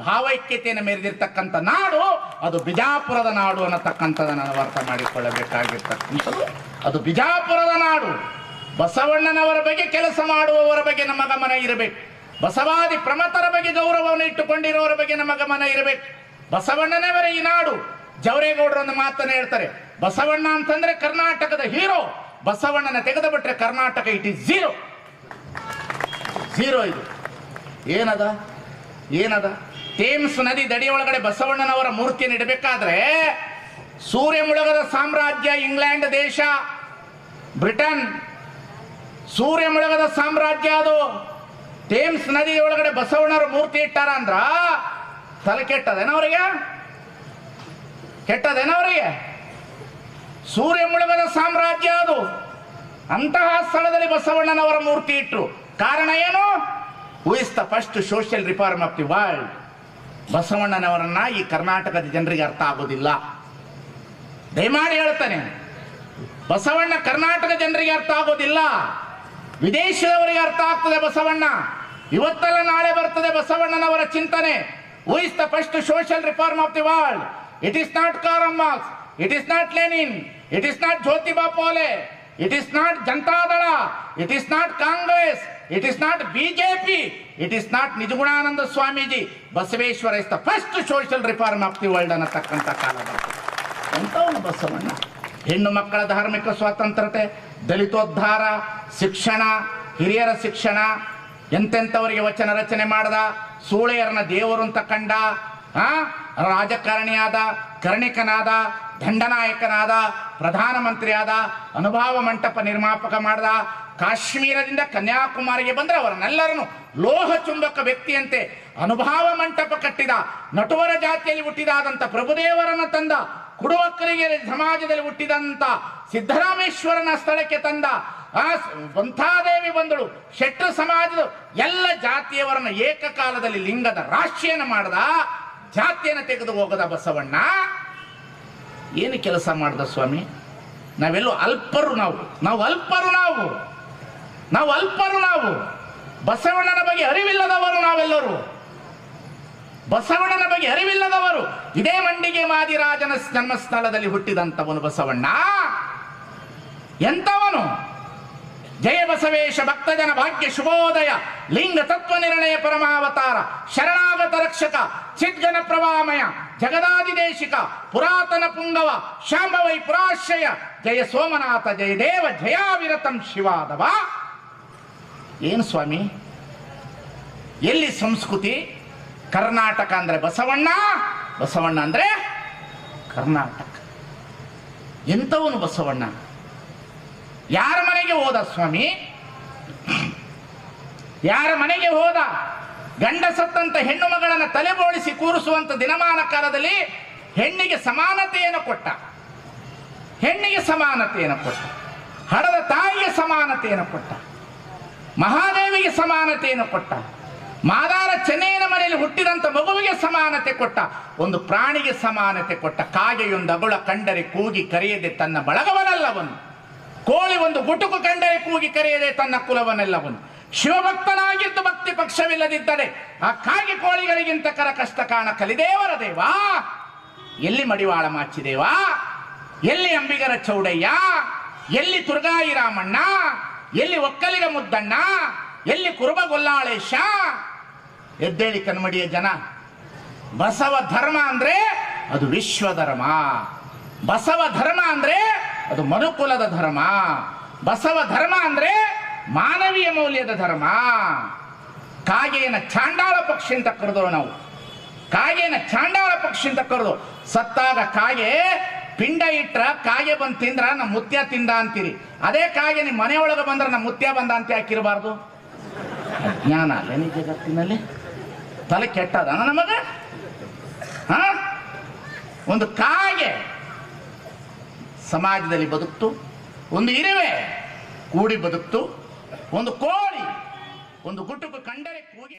ಭಾವೈಕ್ಯತೆಯನ್ನು ಮೆರೆದಿರ್ತಕ್ಕಂಥ ನಾಡು, ಅದು ಬಿಜಾಪುರದ ನಾಡು ಅನ್ನತಕ್ಕಂಥದ್ದನ್ನು ನಾವು ಅರ್ಥ ಮಾಡಿಕೊಳ್ಳಬೇಕಾಗಿರ್ತಕ್ಕಂಥದ್ದು. ಅದು ಬಿಜಾಪುರದ ನಾಡು. ಬಸವಣ್ಣನವರ ಬಗ್ಗೆ ಕೆಲಸ ಮಾಡುವವರ ಬಗ್ಗೆ ನಮ್ಮ ಗಮನ ಇರಬೇಕು. ಬಸವಾದಿ ಪ್ರಮತರ ಬಗ್ಗೆ ಗೌರವವನ್ನು ಇಟ್ಟುಕೊಂಡಿರುವವರ ಬಗ್ಗೆ ನಮ್ಮ ಗಮನ ಇರಬೇಕು. ಬಸವಣ್ಣನವರ ಈ ನಾಡು. ಜವರೇಗೌಡರೊಂದು ಮಾತನ್ನು ಹೇಳ್ತಾರೆ, ಬಸವಣ್ಣ ಅಂತಂದ್ರೆ ಕರ್ನಾಟಕದ ಹೀರೋ ಬಸವಣ್ಣನ ತೆಗೆದು ಬಿಟ್ರೆ Karnataka it is zero. Zero ಇದು. ಏನದ? ಏನದ? ಥೇಮ್ಸ್ ನದಿ ದಡಿ ಒಳಗಡೆ ಬಸವಣ್ಣನವರ ಮೂರ್ತಿಯನ್ನು ಇಡಬೇಕಾದ್ರೆ ಸೂರ್ಯ ಮುಳುಗದ ಸಾಮ್ರಾಜ್ಯ, ಇಂಗ್ಲೆಂಡ್ ದೇಶ, ಬ್ರಿಟನ್, ಸೂರ್ಯ ಮುಳುಗದ ಸಾಮ್ರಾಜ್ಯ ಅದು. ಥೇಮ್ಸ್ ನದಿ ಒಳಗಡೆ ಬಸವಣ್ಣರ ಮೂರ್ತಿ ಇಟ್ಟಾರ ಅಂದ್ರ ತಲೆ ಕೆಟ್ಟದೇನ ಅವರಿಗೆ? ಕೆಟ್ಟದೇನ ಅವರಿಗೆ? ಸೂರ್ಯ ಮುಳುಗದ ಸಾಮ್ರಾಜ್ಯ ಅದು. ಅಂತಹ ಸ್ಥಳದಲ್ಲಿ ಬಸವಣ್ಣನವರ ಮೂರ್ತಿ ಇಟ್ಟರು ಕಾರಣ ಏನು? Is the first social reform of the world ಬಸವಣ್ಣನವರನ್ನ ಈ ಕರ್ನಾಟಕದ ಜನರಿಗೆ ಅರ್ಥ ಆಗೋದಿಲ್ಲ. ದಯಮಾಡಿ ಹೇಳ್ತಾನೆ. ಬಸವಣ್ಣ ಕರ್ನಾಟಕ ಜನರಿಗೆ ಅರ್ಥ ಆಗೋದಿಲ್ಲ. ವಿದೇಶದವರಿಗೆ ಅರ್ಥ ಆಗ್ತದೆ ಬಸವಣ್ಣ. ಇವತ್ತಲ್ಲ ನಾಳೆ ಬರ್ತದೆ ಬಸವಣ್ಣನವರ ಚಿಂತನೆ. Is the first social reform of the world it is not Karl it is not Lenin it is not Jyotiba Phule it is not Janata Dal it is not Congress it is not BJP it is not Nijagunananda Swamiji Basaveshwara is the first social reform of the world ಅನ್ನತಕ್ಕಂಥ ಕಾಲ ಎಂಥವನು ಬಸವಣ್ಣ? ಹೆಣ್ಣು ಮಕ್ಕಳ ಧಾರ್ಮಿಕ ಸ್ವಾತಂತ್ರ್ಯತೆ, ದಲಿತೋದ್ಧಾರ, ಶಿಕ್ಷಣ, ಹಿರಿಯರ ಶಿಕ್ಷಣ ಎಂತೆಂಥವರಿಗೆ ವಚನ ರಚನೆ ಮಾಡ್ದ, ಸೂಳೆಯರನ್ನ ದೇವರು ಅಂತ ಕಂಡ, ಆ? ರಾಜಕಾರಣಿಯಾದ, ಕರ್ಣಿಕನಾದ, ದಂಡನಾಯಕನಾದ, ಪ್ರಧಾನಮಂತ್ರಿಯಾದ, ಅನುಭಾವ ಮಂಟಪ ನಿರ್ಮಾಪಕ ಮಾಡಿದ ಕಾಶ್ಮೀರದಿಂದ ಕನ್ಯಾಕುಮಾರಿಗೆ ಬಂದರೆ ಅವರನ್ನೆಲ್ಲರನ್ನು ಲೋಹ ಚುಂಬಕ ವ್ಯಕ್ತಿಯಂತೆ ಅನುಭಾವ ಮಂಟಪ ಕಟ್ಟಿದ, ನಟುವರ ಜಾತಿಯಲ್ಲಿ ಹುಟ್ಟಿದಾದಂಥ ಪ್ರಭುದೇವರನ್ನು ತಂದ ಕುಡುವಕ್ಕರಿಗೆ ಸಮಾಜದಲ್ಲಿ ಹುಟ್ಟಿದಂಥ ಸಿದ್ದರಾಮೇಶ್ವರನ ಸ್ಥಳಕ್ಕೆ ತಂದ, ಆ ಪಂಥಾದೇವಿ ಬಂದಳು. ಶೆಟ್ರು ಸಮಾಜದ ಎಲ್ಲ ಜಾತಿಯವರನ್ನು ಏಕಕಾಲದಲ್ಲಿ ಲಿಂಗದ ರಾಶಿಯನ್ನು ಮಾಡದ ಜಾತಿಯನ್ನು ತೆಗೆದು ಹೋಗದ ಬಸವಣ್ಣ. ಏನು ಕೆಲಸ ಮಾಡ್ದ ಸ್ವಾಮಿ? ನಾವೆಲ್ಲೋ ಅಲ್ಪರು ನಾವು. ನಾವು ಅಲ್ಪರು ನಾವು. ನಾವು ಅಲ್ಪರು ನಾವು. ಬಸವಣ್ಣನ ಬಗ್ಗೆ ಅರಿವಿಲ್ಲದವರು ನಾವೆಲ್ಲರೂ. ಬಸವಣ್ಣನ ಬಗ್ಗೆ ಅರಿವಿಲ್ಲದವರು. ಇದೇ ಮಂಡಿಗೆ ಮಾದಿರಾಜನ ಜನ್ಮಸ್ಥಳದಲ್ಲಿ ಹುಟ್ಟಿದಂಥವನು ಬಸವಣ್ಣ. ಎಂತವನು ಜಯ ಬಸವೇಶ ಭಕ್ತಜನ ಭಾಗ್ಯ ಶುಭೋದಯ, ಲಿಂಗ ತತ್ವ ನಿರ್ಣಯ ಪರಮಾವತಾರ, ಶರಣಾಗತ ರಕ್ಷಕ, ಚಿದ್ಗನ ಪ್ರವಾಮಯ, ಜಗದಾದಿದೇಶಿಕ, ಪುರಾತನ ಪುಂಗವ, ಶಾಂಭವೈ ಪುರಾಶ್ರಯ, ಜಯ ಸೋಮನಾಥ, ಜಯ ದೇವ ಜಯಾವಿರತಂ ಶಿವಾದವ. ಏನು ಸ್ವಾಮಿ? ಎಲ್ಲಿ ಸಂಸ್ಕೃತಿ? ಕರ್ನಾಟಕ ಅಂದ್ರೆ ಬಸವಣ್ಣ ಬಸವಣ್ಣ ಅಂದ್ರೆ ಕರ್ನಾಟಕ. ಎಂಥವನು ಬಸವಣ್ಣ? ಯಾರ ಮನೆಗೆ ಹೋದ ಸ್ವಾಮಿ? ಯಾರ ಮನೆಗೆ ಹೋದ? ಗಂಡ ಸತ್ತಂತ ಹೆಣ್ಣು ಮಗಳನ್ನ ತಲೆಬೋಳಿಸಿ ಕೂರಿಸುವಂತ ದಿನಮಾನ ಕಾಲದಲ್ಲಿ ಹೆಣ್ಣಿಗೆ ಸಮಾನತೆಯನ್ನು ಕೊಟ್ಟ. ಹೆಣ್ಣಿಗೆ ಸಮಾನತೆಯನ್ನು ಕೊಟ್ಟ. ಹಡದ ತಾಯಿಗೆ ಸಮಾನತೆಯನ್ನು ಕೊಟ್ಟ. ಮಹಾದೇವಿಗೆ ಸಮಾನತೆಯನ್ನು ಕೊಟ್ಟ. ಮಾದಾರ ಚೆನ್ನೈನ ಮನೆಯಲ್ಲಿ ಹುಟ್ಟಿದಂತ ಮಗುವಿಗೆ ಸಮಾನತೆ ಕೊಟ್ಟ. ಒಂದು ಪ್ರಾಣಿಗೆ ಸಮಾನತೆ ಕೊಟ್ಟ. ಕಾಗೆಯೊಂದು ಅಗುಳ ಕಂಡರೆ ಕೂಗಿ ಕರೆಯದೆ ತನ್ನ ಬಳಗವನಲ್ಲವನು ಕೋಳಿ ಒಂದು ಗುಟುಕು ಕಂಡರೆ ಕೂಗಿ ಕರೆಯದೆ ತನ್ನ ಕುಲವನೆಲ್ಲವನು ಶಿವಭಕ್ತನಾಗಿದ್ದು ಭಕ್ತಿ ಪಕ್ಷವಿಲ್ಲದಿದ್ದರೆ ಆ ಕಾಗೆ ಕೋಳಿಗಳಿಗಿಂತ ಕರ ಕಷ್ಟ ಕಾಣ ಕಲಿದೇವರ ದೇವಾ. ಎಲ್ಲಿ ಮಡಿವಾಳ ಮಾಚಿದೇವಾ? ಎಲ್ಲಿ ಅಂಬಿಗರ ಚೌಡಯ್ಯ? ಎಲ್ಲಿ ತುರ್ಗಾಯಿ ರಾಮಣ್ಣ? ಎಲ್ಲಿ ಒಕ್ಕಲಿಗ ಮುದ್ದಣ್ಣ? ಎಲ್ಲಿ ಕುರುಬ ಗೊಲ್ಲಾಳೇಶ? ಎದ್ದೇಳಿ ಕನ್ಮಡಿಯ ಜನ, ಬಸವ ಧರ್ಮ ಅಂದ್ರೆ ಅದು ವಿಶ್ವ ಧರ್ಮ ಬಸವ ಧರ್ಮ ಅಂದ್ರೆ ಅದು ಮನುಕುಲದ ಧರ್ಮ. ಬಸವ ಧರ್ಮ ಅಂದ್ರೆ ಮಾನವೀಯ ಮೌಲ್ಯದ ಧರ್ಮ. ಕಾಗೆಯನ್ನ ಚಾಂಡಾಳ ಪಕ್ಷಿ ಅಂತ ಕರೆದವು ನಾವು. ಕಾಗೆಯನ್ನ ಚಾಂಡಾಳ ಪಕ್ಷಿ ಅಂತ ಕರೆದು ಸತ್ತಾಗ ಕಾಗೆ ಪಿಂಡ ಇಟ್ರ ಕಾಗೆ ಬಂದು ತಿಂದ್ರ ನಮ್ಮ ಮುತ್ಯ ತಿಂದ ಅಂತೀರಿ. ಅದೇ ಕಾಗೆ ನಿಮ್ಮ ಮನೆಯೊಳಗೆ ಬಂದ್ರೆ ನಮ್ಮ ಮುತ್ಯ ಬಂದ ಅಂತ ಹಾಕಿರಬಾರ್ದು ಅಜ್ಞಾನ ಅಲ್ಲೇನಿ ಜಗತ್ತಿನಲ್ಲಿ. ತಲೆ ಕೆಟ್ಟದ ನಮಗ? ಹಾ? ಒಂದು ಕಾಗೆ ಸಮಾಜದಲ್ಲಿ ಬದುಕ್ತು ಒಂದು ಇರುವೆ ಕೂಡಿ ಬದುಕ್ತು ಒಂದು ಕೋಳಿ ಒಂದು ಗುಟುಕು ಕಂಡರೆ ಕೂಗಿ